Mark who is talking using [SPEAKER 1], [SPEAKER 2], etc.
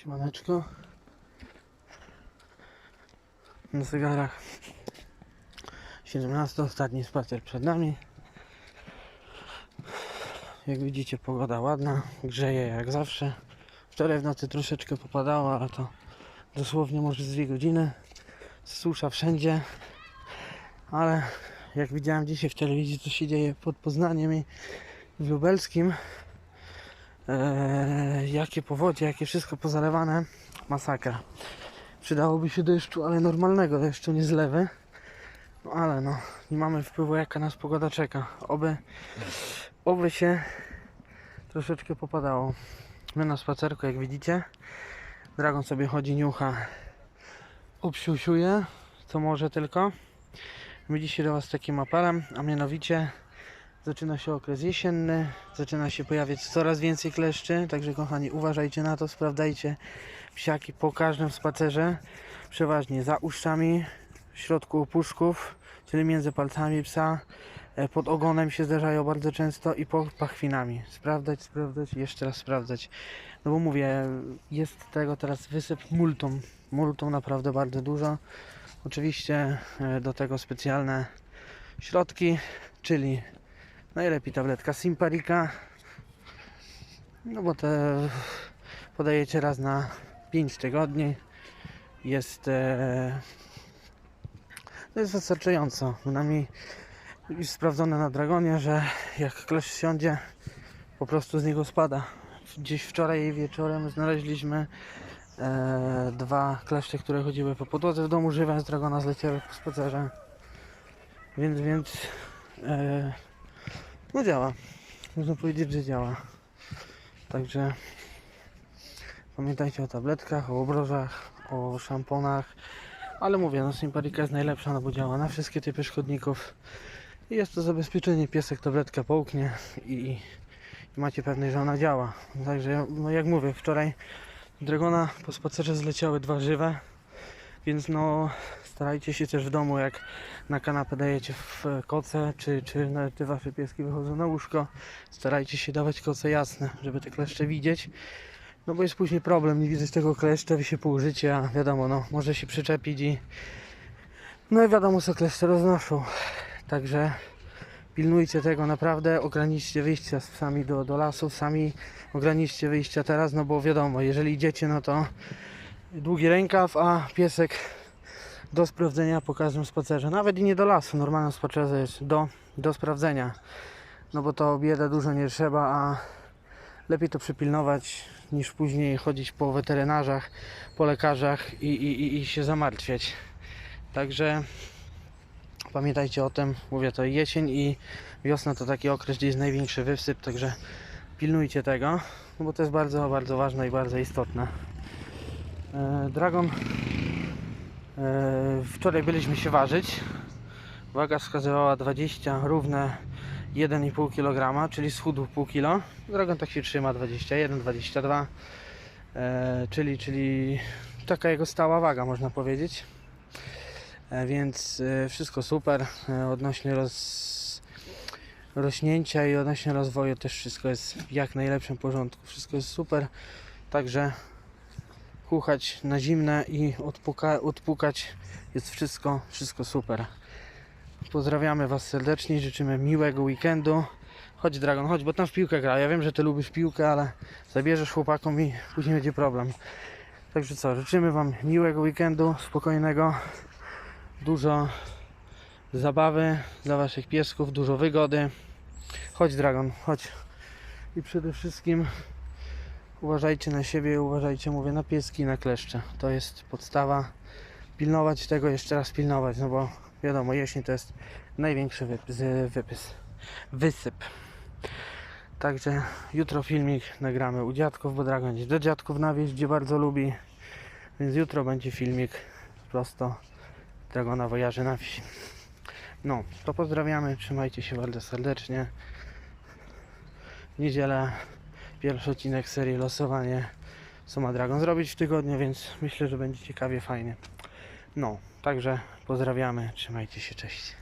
[SPEAKER 1] Siemaneczko. Na zegarach 17, ostatni spacer przed nami. Jak widzicie pogoda ładna, grzeje jak zawsze. Wczoraj w nocy troszeczkę popadało, ale to dosłownie może z dwie godziny. Susza wszędzie. Ale jak widziałem dzisiaj w telewizji co się dzieje pod Poznaniem i w Lubelskim, Eee, jakie powodzie, jakie wszystko pozalewane. Masakra. Przydałoby się deszczu, ale normalnego deszczu, nie zlewy. No ale no, nie mamy wpływu jaka nas pogoda czeka. Oby, oby się troszeczkę popadało. My na spacerku, jak widzicie. Dragon sobie chodzi, niucha. Obsiusiuje, co może tylko. My dzisiaj do Was takim apelem, a mianowicie Zaczyna się okres jesienny, zaczyna się pojawiać coraz więcej kleszczy, także kochani uważajcie na to, sprawdzajcie psiaki po każdym spacerze, przeważnie za uszczami, w środku puszków, czyli między palcami psa, e, pod ogonem się zdarzają bardzo często i pod pachwinami. Sprawdzać, sprawdzać jeszcze raz sprawdzać. No bo mówię, jest tego teraz wysyp multum, multum naprawdę bardzo dużo. Oczywiście e, do tego specjalne środki, czyli Najlepiej tabletka Simparika. No bo te podajecie raz na 5 tygodni. Jest e, to jest wystarczająco. Przynajmniej już sprawdzone na Dragonie, że jak klesz siądzie, po prostu z niego spada. Gdzieś wczoraj wieczorem znaleźliśmy e, dwa kleszcze, które chodziły po podłodze w domu żywe z Dragona zleciały po spacerze. Więc, więc e, no działa. Można powiedzieć, że działa. Także pamiętajcie o tabletkach, o obrożach, o szamponach. Ale mówię, no Simparika jest najlepsza, no bo działa na wszystkie typy szkodników. I jest to zabezpieczenie, piesek tabletka połknie i, i macie pewność, że ona działa. Także no jak mówię, wczoraj Dragona po spacerze zleciały dwa żywe. Więc no starajcie się też w domu, jak na kanapę dajecie w koce, czy, czy nawet te wasze pieski wychodzą na łóżko, starajcie się dawać koce jasne, żeby te kleszcze widzieć. No bo jest później problem, nie widzieć tego kleszcza, wy się półżycie, a wiadomo, no może się przyczepić i no i wiadomo co kleszcze roznoszą. Także pilnujcie tego naprawdę, ograniczcie wyjścia z psami do, do lasu, sami ograniczcie wyjścia teraz, no bo wiadomo, jeżeli idziecie, no to długi rękaw, a piesek do sprawdzenia po każdym spacerze. Nawet i nie do lasu, normalnym spacerze jest do, do sprawdzenia. No bo to biedę dużo nie trzeba, a lepiej to przypilnować niż później chodzić po weterynarzach, po lekarzach i, i, i- i się zamartwiać. Także pamiętajcie o tym, mówię to jesień i wiosna to taki okres, gdzie jest największy wysyp, także pilnujcie tego, no bo to jest bardzo, bardzo ważne i bardzo istotne. E, Dragon. E, Wczoraj byliśmy się ważyć. Waga wskazywała 20 równe 1,5 kg, czyli schudł pół kilo. Dragon tak się trzyma 21, 22. E, czyli, czyli taka jego stała waga można powiedzieć. Więc wszystko super. Odnośnie roz, rośnięcia i odnośnie rozwoju też wszystko jest w jak najlepszym porządku. Wszystko jest super. Także kuchać na zimne i odpuka, odpukać jest wszystko, wszystko super. Pozdrawiamy Was serdecznie, życzymy miłego weekendu. Chodź Dragon, chodź, bo tam w piłkę gra. Ja wiem, że Ty lubisz piłkę, ale zabierzesz chłopakom i później będzie problem. Także co, życzymy Wam miłego weekendu, spokojnego, dużo zabawy dla Waszych piesków, dużo wygody. Chodź Dragon, chodź. I przede wszystkim Uważajcie na siebie, uważajcie, mówię, na pieski i na kleszcze. To jest podstawa. Pilnować tego, jeszcze raz pilnować, no bo wiadomo, jesień to jest największy wypys, wypys wysyp. Także jutro filmik nagramy u dziadków, bo Dragon gdzieś do dziadków na wieś, gdzie bardzo lubi. Więc jutro będzie filmik prosto Dragona wojaży na wsi. No, to pozdrawiamy, trzymajcie się bardzo serdecznie. W niedzielę pierwszy odcinek serii losowanie co ma Dragon zrobić w tygodniu, więc myślę, że będzie ciekawie, fajnie. No, także pozdrawiamy, trzymajcie się, cześć.